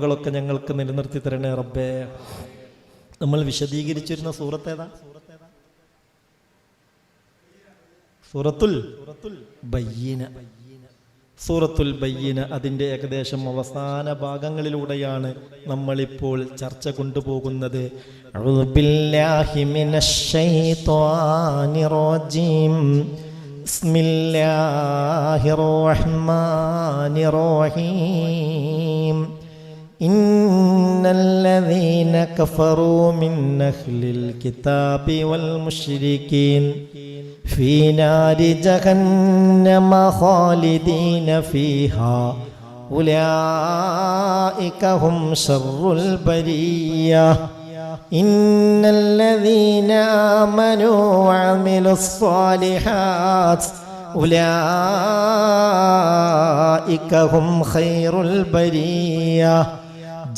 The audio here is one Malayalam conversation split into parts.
കളൊക്കെ ഞങ്ങൾക്ക് നിലനിർത്തി തരണേ റബ്ബേ. നമ്മൾ വിശദീകരിച്ചിരുന്ന സൂറത്തേതാ? സൂറത്തുൽ ബയ്യന. സൂറത്തുൽ ബയ്യന അതിന്റെ ഏകദേശം അവസാന ഭാഗങ്ങളിലൂടെയാണ് നമ്മളിപ്പോൾ ചർച്ച കൊണ്ടുപോകുന്നത്. ബിസ്മില്ലാഹിർ റഹ്മാനിർ റഹീം. إن الذين كفروا من أهل الكتاب والمشركين في نار جهنم خالدين فيها. أولئك هم شر البرية. إن الذين آمنوا وعملوا الصالحات أولئك هم خير البرية.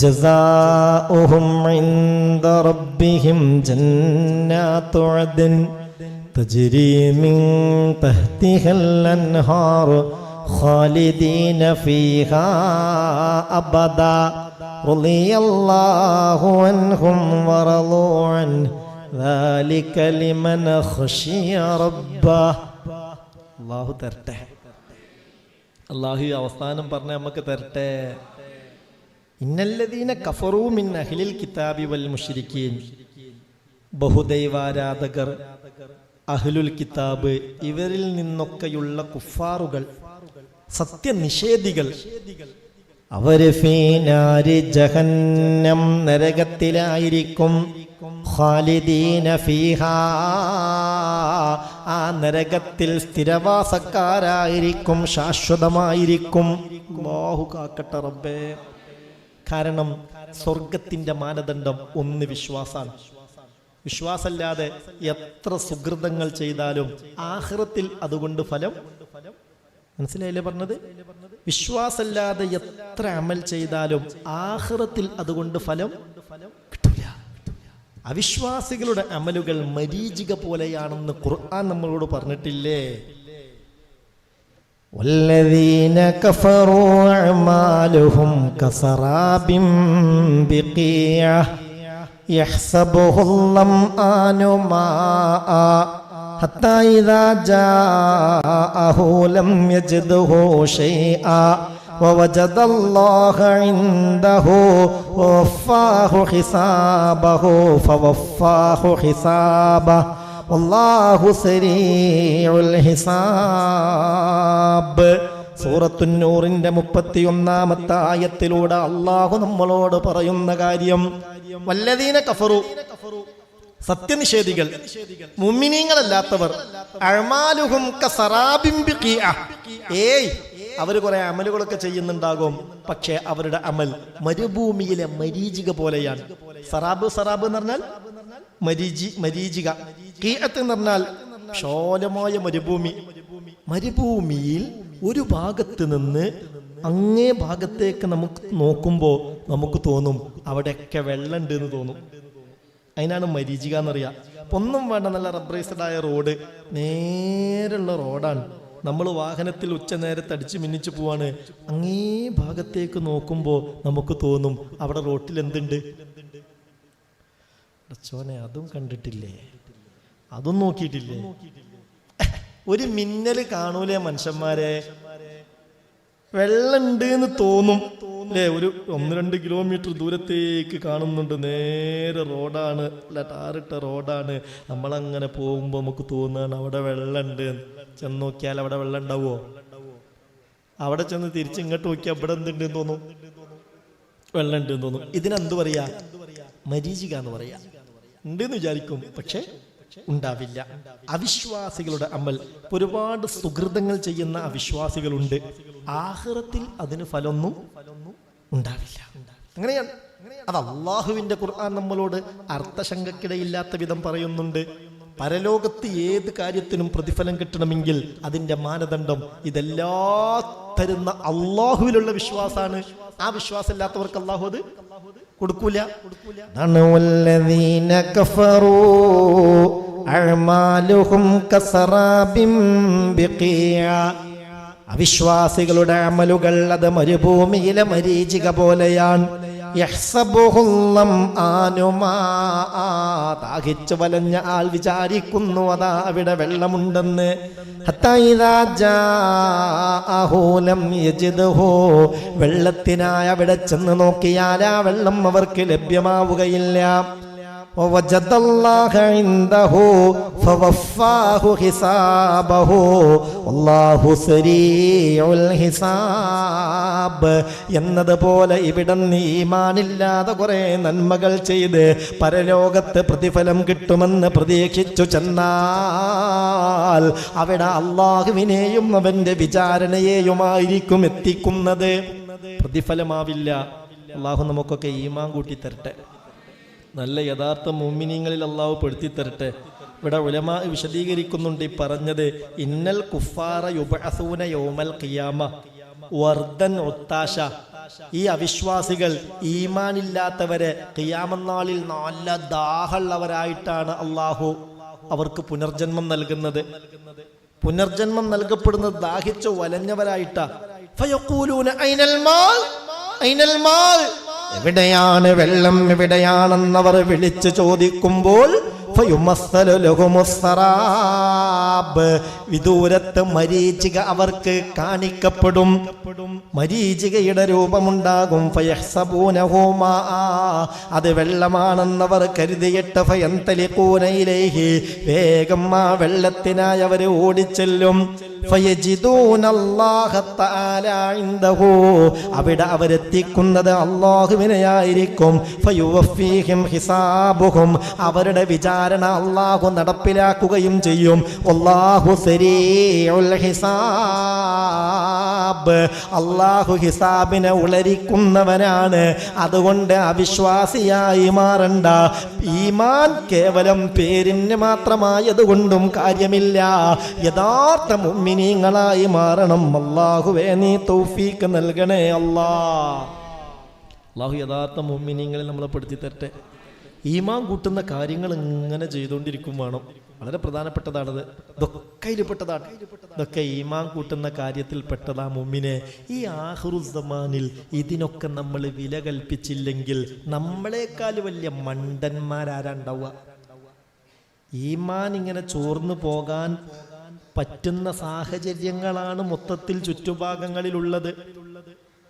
جزاؤهم عند ربهم جنات عدن تجري من تحتها الأنهار خالدين فيها أبدا رضي الله عنهم ورضوا عنه ذلك لمن خشي ربه അള്ളാഹു തരട്ടെ അള്ളാഹു ഈ അവസാനം പറഞ്ഞ നമുക്ക് തരട്ടെ ഇന്നല്ലദീന കഫറൂ മിൻ അഹ്ലിൽ കിതാബി വൽ മുഷിരിക്കീൻ. ബഹുദൈവാരാധകർ അഹ്ലുൽ കിതാബ് ഇവരിൽ നിന്നൊക്കെയുള്ള കുഫാറുകൾ സത്യനിഷേധികൾ അവർ ഫീനാരി ജഹന്നം നരകത്തിലായിരിക്കും. ഖാലിദീന ഫീഹാ ആ നരകത്തിൽ സ്ഥിരവാസക്കാരായിരിക്കും ശാശ്വതമായിരിക്കും. ബാഹു കാക്കട്ട റബ്ബേ. കാരണം സ്വർഗത്തിന്റെ മാനദണ്ഡം ഒന്ന് വിശ്വാസാണ് വിശ്വാസല്ലാതെ എത്ര സുഹൃതങ്ങൾ ചെയ്താലും ആഹ്റത്തിൽ അതുകൊണ്ട് ഫലം മനസ്സിലായില്ലേ പറഞ്ഞത്? വിശ്വാസല്ലാതെ എത്ര അമൽ ചെയ്താലും ആഹ്റത്തിൽ അതുകൊണ്ട് ഫലം കിട്ടില്ല അവിശ്വാസികളുടെ അമലുകൾ മരീചിക പോലെയാണെന്ന് ഖുർആൻ നമ്മളോട് പറഞ്ഞിട്ടില്ലേ? والذين كفروا أعمالهم كسراب بقيعة يحسبه الظمآن ماء حتى إذا جاءه لم يجده شيئا ووجد الله عنده ووفاه حسابه فوفاه حسابه ഹിസാബ്. സൂറത്തുന്നൂറിന്റെ മുപ്പത്തിയൊന്നാമത്തെ ആയത്തിലൂടെ അള്ളാഹു നമ്മളോട് പറയുന്ന കാര്യം വല്ലതീന കഫറു സത്യനിഷേധികൾ മുമ്മിനീങ്ങളല്ലാത്തവർ അഴമാലുഹും ഏയ് അവർ കുറെ അമലുകളൊക്കെ ചെയ്യുന്നുണ്ടാകും. പക്ഷേ അവരുടെ അമൽ മരുഭൂമിയിലെ മരീചിക പോലെയാണ്. സറാബ് സറാബ് എന്ന് പറഞ്ഞാൽ മരീചി മരീചിക. കീഴത്ത് എന്ന് പറഞ്ഞാൽ ശോലമായ മരുഭൂമി. മരുഭൂമിയിൽ ഒരു ഭാഗത്ത് നിന്ന് അങ്ങേ ഭാഗത്തേക്ക് നമുക്ക് നോക്കുമ്പോൾ നമുക്ക് തോന്നും അവിടെയൊക്കെ വെള്ളമുണ്ട് എന്ന് തോന്നും. അതിനാണ് മരീചിക എന്നറിയാം. ഒന്നും വേണ്ട നല്ല റബ്ബറൈസ്ഡ് ആയ റോഡ് നേരെയുള്ള റോഡാണ് നമ്മൾ വാഹനത്തിൽ ഉച്ച നേരത്ത് അടിച്ചു മിന്നിച്ച് പോവാണ്. അങ്ങേ ഭാഗത്തേക്ക് നോക്കുമ്പോൾ നമുക്ക് തോന്നും അവിടെ റോട്ടിൽ എന്തുണ്ട്? അടച്ചോനെ അതും കണ്ടിട്ടില്ലേ? അതും നോക്കിയിട്ടില്ലേ? ഒരു മിന്നൽ കാണൂലേ മനുഷ്യന്മാരെ? വെള്ളമുണ്ട് എന്ന് തോന്നും. അല്ലേ ഒരു ഒന്ന് രണ്ട് കിലോമീറ്റർ ദൂരത്തേക്ക് കാണുന്നുണ്ട്. നേരെ റോഡാണ്. അല്ല ടാറിട്ട റോഡാണ്. നമ്മളങ്ങനെ പോകുമ്പോൾ നമുക്ക് തോന്നുകയാണ് അവിടെ വെള്ളമുണ്ട്. ചെന്ന് നോക്കിയാൽ അവിടെ വെള്ളം ഉണ്ടാവുമോ അവിടെ ചെന്ന് തിരിച്ച് ഇങ്ങോട്ട് നോക്കിയാൽ ഇവിടെ എന്തുണ്ട് തോന്നും? വെള്ളമുണ്ട് എന്ന് തോന്നും. ഇതിനെന്ത് പറയാ? മരീചിക എന്ന് പറയാ. ഉണ്ടെന്ന് വിചാരിക്കും. പക്ഷേ ഉണ്ടാവില്ല. അവിശ്വാസികളുടെ അമൽ. ഒരുപാട് സുഹൃതങ്ങൾ ചെയ്യുന്ന അവിശ്വാസികളുണ്ട്. ആഹ്റത്തിൽ അതിന് ഫലൊന്നും ഉണ്ടാവില്ല. അങ്ങനെയാണ്. അത് അള്ളാഹുവിന്റെ ഖുർആൻ നമ്മളോട് അർത്ഥശങ്കക്കിടയില്ലാത്ത വിധം പറയുന്നുണ്ട്. പരലോകത്ത് ഏത് കാര്യത്തിനും പ്രതിഫലം കിട്ടണമെങ്കിൽ അതിന്റെ മാനദണ്ഡം ഇതെല്ലാ തരുന്ന അള്ളാഹുവിലുള്ള വിശ്വാസാണ്. ആ വിശ്വാസം ഇല്ലാത്തവർക്ക് അള്ളാഹു അത് കൊടുക്കൂല. അതാണ് അവിശ്വാസികളുടെ അമലുകൾ അത് മരുഭൂമിയിലെ മരീചിക പോലെയാണ്. ദാഹിച്ചു വലഞ്ഞ ആൾ വിചാരിക്കുന്നു അതാ അവിടെ വെള്ളമുണ്ടെന്ന്. വെള്ളത്തിനായി അവിടെ ചെന്ന് നോക്കിയാൽ ആ വെള്ളം അവർക്ക് ലഭ്യമാവുകയില്ല. ووجد الله عنده فوفاه حسابه والله سريع الحساب എന്നതുപോലെ ഇവിടെ ഈമാനില്ലാതെ കുറെ നന്മകൾ ചെയ്ത് പരലോകത്ത് പ്രതിഫലം കിട്ടുമെന്ന് പ്രതീക്ഷിച്ചു ചെന്നാൽ അവിടെ അള്ളാഹുവിനെയും അവന്റെ വിചാരണയെയുമായിരിക്കും എത്തിക്കുന്നത് പ്രതിഫലമാവില്ല അള്ളാഹു നമുക്കൊക്കെ ഈമാൻ കൂട്ടി തരട്ടെ നല്ല യഥാർത്ഥ മുമ്മിനിങ്ങളിൽ അള്ളാഹു പെടുത്തി തരട്ടെ. ഇവിടെ ഉലമ വിശദീകരിക്കുന്നുണ്ട് പറഞ്ഞത് ഇന്നൽ കുഫാറ യുബഅസൂന യോമൽ ഖിയാമ. വർദ്ധൻ ഒത്താശ. ഈ അവിശ്വാസികൾ ഈമാനില്ലാത്തവരെ ഖിയാമനാളിൽ നല്ല ദാഹുള്ളവരായിട്ടാണ് അള്ളാഹു അവർക്ക് പുനർജന്മം നൽകുന്നത്. പുനർജന്മം നൽകപ്പെടുന്നത് ദാഹിച്ചു വലഞ്ഞവരായിട്ടാ. എവിടെയാണ് വെള്ളം? എവിടെയാണെന്നവർ വിളിച്ചു ചോദിക്കുമ്പോൾ. വിദൂരത്ത് മരീചിക അവർക്ക് കാണിക്കപ്പെടും. മരീചികയുടെ രൂപമുണ്ടാകും. അത് വെള്ളമാണെന്നവർ കരുതിയിട്ട് ഫയന്തലിക്കൂനയിലേഹി വേഗം ആ വെള്ളത്തിനായി അവർ ഓടിച്ചെല്ലും. അവിടെ അവരെത്തിക്കുന്നത് അള്ളാഹുവിനെയായിരിക്കും ഹിസാബുഹും. അവരുടെ വിചാരണ അള്ളാഹു നടപ്പിലാക്കുകയും ചെയ്യും. അള്ളാഹു ഹിസാബ്. അള്ളാഹു ഹിസാബിനെ ഉളരിക്കുന്നവനാണ്. അതുകൊണ്ട് അവിശ്വാസിയായി മാറണ്ട. ഈമാൻ കേവലം പേരിന് മാത്രമായതുകൊണ്ടും കാര്യമില്ല. യഥാർത്ഥ മുമ്മിനീങ്ങളായി മാറണം. അള്ളാഹുവേ നീ തൗഫീക്ക് നൽകണേ അല്ലാ. അള്ളാഹു യഥാർത്ഥ മുമ്മിനീങ്ങളിൽ നമ്മളെ പെടുത്തി തരട്ടെ. ഈമാൻ കൂട്ടുന്ന കാര്യങ്ങൾ ഇങ്ങനെ ചെയ്തുകൊണ്ടിരിക്കും വേണം. വളരെ പ്രധാനപ്പെട്ടതാണത്. ഇതൊക്കെ ഇതിൽപ്പെട്ടതാണ് ഇതൊക്കെ ഈമാൻ കൂട്ടുന്ന കാര്യത്തിൽ പെട്ടതാ മുമ്മിനെ ഈ ആഹുറുസമാനിൽ ഇതിനൊക്കെ നമ്മൾ വില കൽപ്പിച്ചില്ലെങ്കിൽ നമ്മളെക്കാൾ വലിയ മണ്ടന്മാരാരാ ഉണ്ടാവുക. ഈമാൻ ഇങ്ങനെ ചോർന്നു പോകാൻ പറ്റുന്ന സാഹചര്യങ്ങളാണ് മൊത്തത്തിൽ ചുറ്റുഭാഗങ്ങളിലുള്ളത്.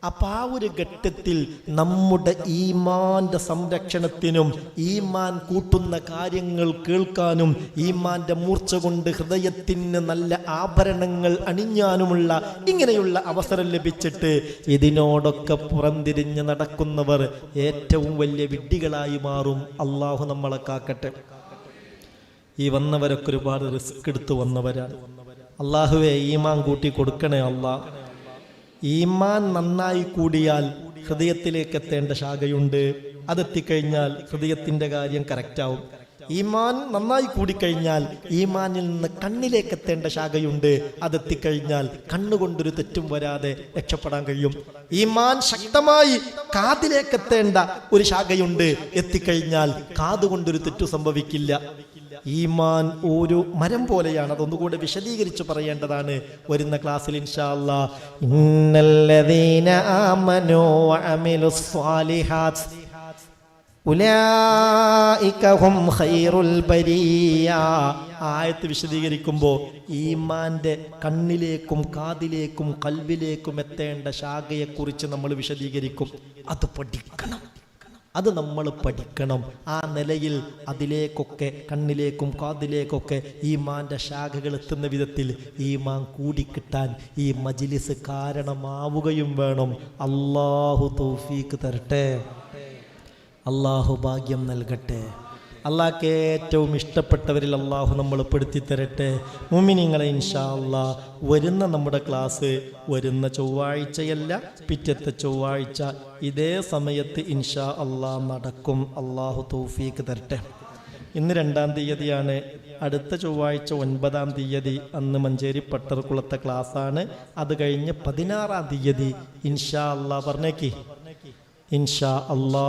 അപ്പൊ ആ ഒരു ഘട്ടത്തിൽ നമ്മുടെ ഈമാന്റെ സംരക്ഷണത്തിനും ഈമാൻ കൂട്ടുന്ന കാര്യങ്ങൾ കേൾക്കാനും ഈമാന്റെ മൂർച്ച കൊണ്ട് ഹൃദയത്തിന് നല്ല ആഭരണങ്ങൾ അണിഞ്ഞാനുമുള്ള ഇങ്ങനെയുള്ള അവസരം ലഭിച്ചിട്ട് ഇതിനോടൊക്കെ പുറംതിരിഞ്ഞ് നടക്കുന്നവർ ഏറ്റവും വലിയ വിഡ്ഢികളായി മാറും. അള്ളാഹു നമ്മളെ കാക്കട്ടെ. ഈ വന്നവരൊക്കെ ഒരുപാട് റിസ്ക് എടുത്ത് വന്നവരാണ് അള്ളാഹുവെ ഈമാൻ കൂട്ടി കൊടുക്കണേ അള്ളാ. ഈമാൻ നന്നായി കൂടിയാൽ ഹൃദയത്തിലേക്ക് എത്തേണ്ട ശാഖയുണ്ട്. അതെത്തിക്കഴിഞ്ഞാൽ ഹൃദയത്തിന്റെ കാര്യം കറക്റ്റാവും. ഈമാൻ നന്നായി കൂടിക്കഴിഞ്ഞാൽ ഈമാനിൽ നിന്ന് കണ്ണിലേക്ക് എത്തേണ്ട ശാഖയുണ്ട്. അതെത്തിക്കഴിഞ്ഞാൽ കണ്ണുകൊണ്ടൊരു തെറ്റും വരാതെ രക്ഷപ്പെടാൻ കഴിയും. ഈമാൻ ശക്തമായി കാതിലേക്ക് എത്തേണ്ട ഒരു ശാഖയുണ്ട്. എത്തിക്കഴിഞ്ഞാൽ കാതുകൊണ്ടൊരു തെറ്റു സംഭവിക്കില്ല. ഈമാൻ ഒരു മരം പോലെയാണ്. അതൊന്നുകൂടെ വിശദീകരിച്ച് പറയേണ്ടതാണ്. വരുന്ന ക്ലാസ്സിൽ ആയത്ത് വിശദീകരിക്കുമ്പോൾ ഈമാന്റെ കണ്ണിലേക്കും കാതിലേക്കും കൽവിലേക്കും എത്തേണ്ട ശാഖയെക്കുറിച്ച് നമ്മൾ വിശദീകരിക്കും. അത് പഠിക്കണം. അത് നമ്മൾ പഠിക്കണം. ആ നിലയിൽ അതിലേക്കൊക്കെ കണ്ണിലേക്കും കാതിലേക്കൊക്കെ ഈ മാന്റെ ശാഖകൾ എത്തുന്ന വിധത്തിൽ ഈ മാൻ കൂടിക്കിട്ടാൻ ഈ മജിലിസ് കാരണമാവുകയും വേണം. അള്ളാഹു തൗഫീക്ക് തരട്ടെ. അള്ളാഹു ഭാഗ്യം നൽകട്ടെ. അള്ളാഹ്ക്ക് ഏറ്റവും ഇഷ്ടപ്പെട്ടവരിൽ അള്ളാഹു നമ്മൾ പെടുത്തി തരട്ടെ. മുമിനിങ്ങളെ ഇൻഷാ അള്ളാ വരുന്ന നമ്മുടെ ക്ലാസ് വരുന്ന ചൊവ്വാഴ്ചയല്ല പിറ്റത്തെ ചൊവ്വാഴ്ച ഇതേ സമയത്ത് ഇൻഷാ അള്ളാ നടക്കും. അള്ളാഹു തൗഫീക്ക് തരട്ടെ. ഇന്ന് രണ്ടാം തീയതിയാണ്. അടുത്ത ചൊവ്വാഴ്ച ഒൻപതാം തീയതി അന്ന് മഞ്ചേരി പട്ടർക്കുളത്തെ ക്ലാസ്സാണ് അത് കഴിഞ്ഞ് പതിനാറാം തീയതി ഇൻഷാ അള്ളാ പറഞ്ഞേക്ക്. ഇൻഷാ അള്ളാ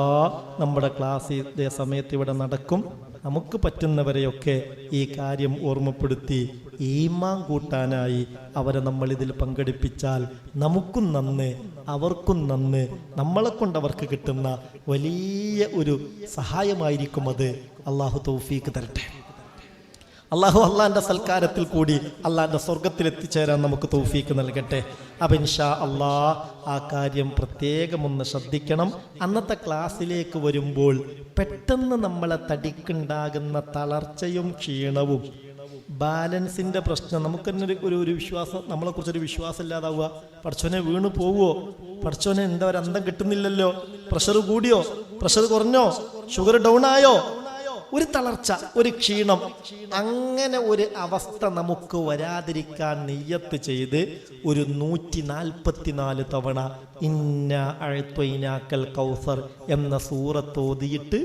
നമ്മുടെ ക്ലാസ് ഇതേ സമയത്ത് ഇവിടെ നടക്കും. നമുക്ക് പറ്റുന്നവരെയൊക്കെ ഈ കാര്യം ഓർമ്മപ്പെടുത്തി ഈമാൻ കൂട്ടാനായി അവരെ നമ്മൾ ഇതിൽ പങ്കെടുപ്പിച്ചാൽ നമുക്കും നന്ന് അവർക്കും നന്ന് നമ്മളെ കൊണ്ട് അവർക്ക് കിട്ടുന്ന വലിയ ഒരു സഹായമായിരിക്കും അത്. അള്ളാഹു തൗഫീക്ക് തരട്ടെ. അള്ളാഹു അള്ളാഹിന്റെ സൽക്കാരത്തിൽ കൂടി അള്ളാഹിന്റെ സ്വർഗത്തിൽ എത്തിച്ചേരാൻ നമുക്ക് തൗഫീക്ക് നൽകട്ടെ. അപ്പം ഇൻഷാ അള്ളാ ആ കാര്യം പ്രത്യേകം ഒന്ന് ശ്രദ്ധിക്കണം. അന്നത്തെ ക്ലാസ്സിലേക്ക് വരുമ്പോൾ പെട്ടെന്ന് നമ്മളെ തടിക്കുണ്ടാകുന്ന തളർച്ചയും ക്ഷീണവും ബാലൻസിന്റെ പ്രശ്നം നമുക്ക് തന്നെ ഒരു- ഒരു വിശ്വാസം നമ്മളെ കുറിച്ചൊരു വിശ്വാസം ഇല്ലാതാവുക പഠിച്ചോനെ വീണ് പോവുമോ പഠിച്ചോനെ എന്താ ഒരു അന്തം കിട്ടുന്നില്ലല്ലോ? പ്രഷർ കൂടിയോ? പ്രഷർ കുറഞ്ഞോ? ഷുഗർ ഡൗൺ ആയോ ഒരു തളർച്ച ഒരു ക്ഷീണം അങ്ങനെ ഒരു അവസ്ഥ നമുക്ക് വരാതിരിക്കാൻ നെയ്യത്ത് ചെയ്ത് ഒരു നൂറ്റി നാൽപ്പത്തിനാല് തവണ ഇന്ന അഴത്വൈനാക്കൽ കൗസർ എന്ന സൂറത്ത് ഓതിയിട്ട്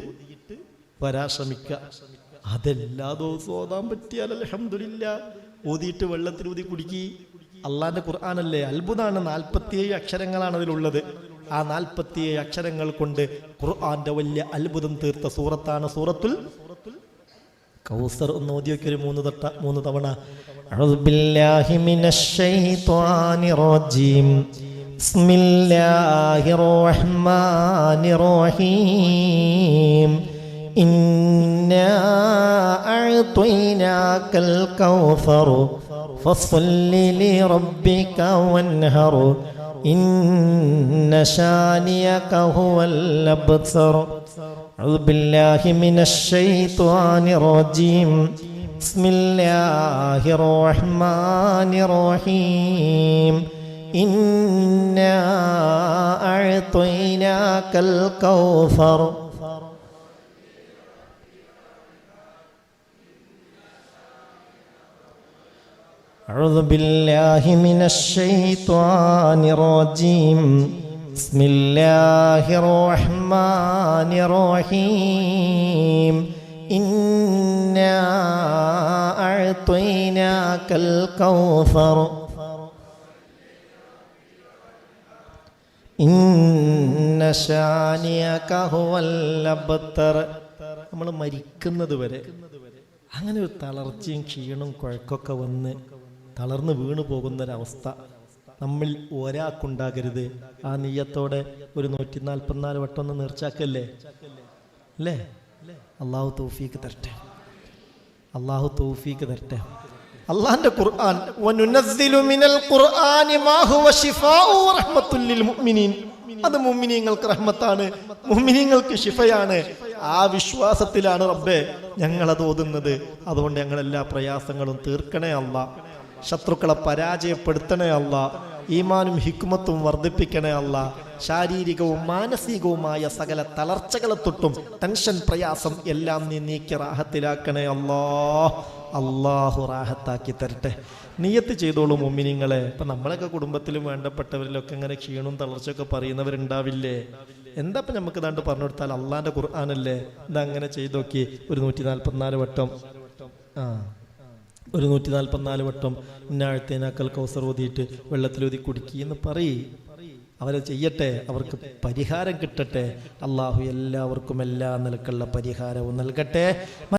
വരാൻ ശ്രമിക്കുക. അതെല്ലാ ദിവസവും ഓതാൻ പറ്റിയാൽ അലഹമില്ല ഓതിയിട്ട് വെള്ളത്തിൽ ഊതി കുടുക്കി. അള്ളാന്റെ ഖുർആാനല്ലേ? അത്ഭുതമാണ് നാൽപ്പത്തിയേഴ് അക്ഷരങ്ങളാണ് അതിലുള്ളത്. ആ നാൽപ്പത്തി അക്ഷരങ്ങൾ കൊണ്ട് ഖുർആന്റെ വലിയ അത്ഭുതം തീർത്ത സൂറത്താണ് സൂറത്തുൽ കൗസർ. ഒന്ന് ഓദ്യോക്കൊരു മൂന്ന് തട്ട മൂന്ന് തവണ. ഇന്ന بالله من الشيطان الرجيم بسم الله الرحمن الرحيم إنا أعطيناك الكوثر فصل لربك وانهر إن شانيك هو الأبتر أعوذ بالله من الشيطان الرجيم بسم الله الرحمن الرحيم إنا أعطيناك الكوثر أعوذ بالله من الشيطان الرجيم بسم الله الرحمن الرحيم إنا أعطيناك الكوثر إن شانيك هو الأبتر നമ്മൾ മരിക്കുന്നത് വരെ അങ്ങനെ ഒരു തളർച്ചയും ക്ഷീണവും കുഴക്കൊക്കെ വന്ന് തളർന്ന് വീണു പോകുന്നൊരവസ്ഥ നമ്മിൽ ഒരാൾക്കുണ്ടാകരുത്. ആ നീയത്തോടെ ഒരു നൂറ്റി നാൽപ്പത്തിനാല് വട്ടം ഒന്ന് നീർച്ചാക്കല്ലേ? അല്ലേ? അള്ളാഹു തൗഫീക്ക് തരട്ടെ. അള്ളാഹു തൗഫീക്ക് തരട്ടെ. അള്ളാഹിന്റെ ഖുർആൻ വനുനസ്സിലു മിനൽ ഖുർആനി മാ ഹുവ ശിഫാഉ വറഹ്മത്തുൽ ലിൽ മുഅ്മിനീൻ. അത് മുഅ്മിനീങ്ങൾക്ക് റഹ്മത്താണ്. മുഅ്മിനീങ്ങൾക്ക് ശിഫയാണ്. ആ വിശ്വാസത്തിലാണ് റബ്ബേ ഞങ്ങൾ അത് ഓതുന്നത്. അതുകൊണ്ട് ഞങ്ങളെല്ലാ പ്രയാസങ്ങളും തീർക്കണേ അല്ല ശത്രുക്കളെ പരാജയപ്പെടുത്തണേ അല്ല ഈമാനും ഹിക്കുമത്തും വർദ്ധിപ്പിക്കണേ അല്ല ശാരീരികവും മാനസികവുമായ സകല തളർച്ചകളെ തൊട്ടും ടെൻഷൻ പ്രയാസം എല്ലാം നീ നീക്കി റാഹത്തിലാക്കണേ അല്ലാ. അള്ളാഹു റാഹത്താക്കി തരട്ടെ. നീയത്ത് ചെയ്തോളൂ മുമ്മിനിങ്ങളെ ഇപ്പൊ നമ്മളൊക്കെ കുടുംബത്തിലും വേണ്ടപ്പെട്ടവരിലൊക്കെ ഇങ്ങനെ ക്ഷീണവും തളർച്ചയൊക്കെ പറയുന്നവരുണ്ടാവില്ലേ? എന്താ ഇപ്പൊ നമുക്ക് ഇതാണ്ട് പറഞ്ഞു കൊടുത്താൽ അള്ളാന്റെ ഖുർആാനല്ലേ? ഇതങ്ങനെ ചെയ്തു ചെയ്തോക്കി ഒരു നൂറ്റി നാൽപ്പത്തിനാല് വട്ടം. ആ. ഒരു നൂറ്റി നാൽപ്പത്തിനാല് വട്ടം ഇന്നാഴ്ത്തേനാക്കൽ കൗസർ ഓതിയിട്ട് വെള്ളത്തിലൊതി കുടുക്കി എന്ന് പറയി. അവരെ ചെയ്യട്ടെ അവർക്ക് പരിഹാരം കിട്ടട്ടെ. അള്ളാഹു എല്ലാവർക്കും എല്ലാ നിലക്കുള്ള പരിഹാരവും നൽകട്ടെ.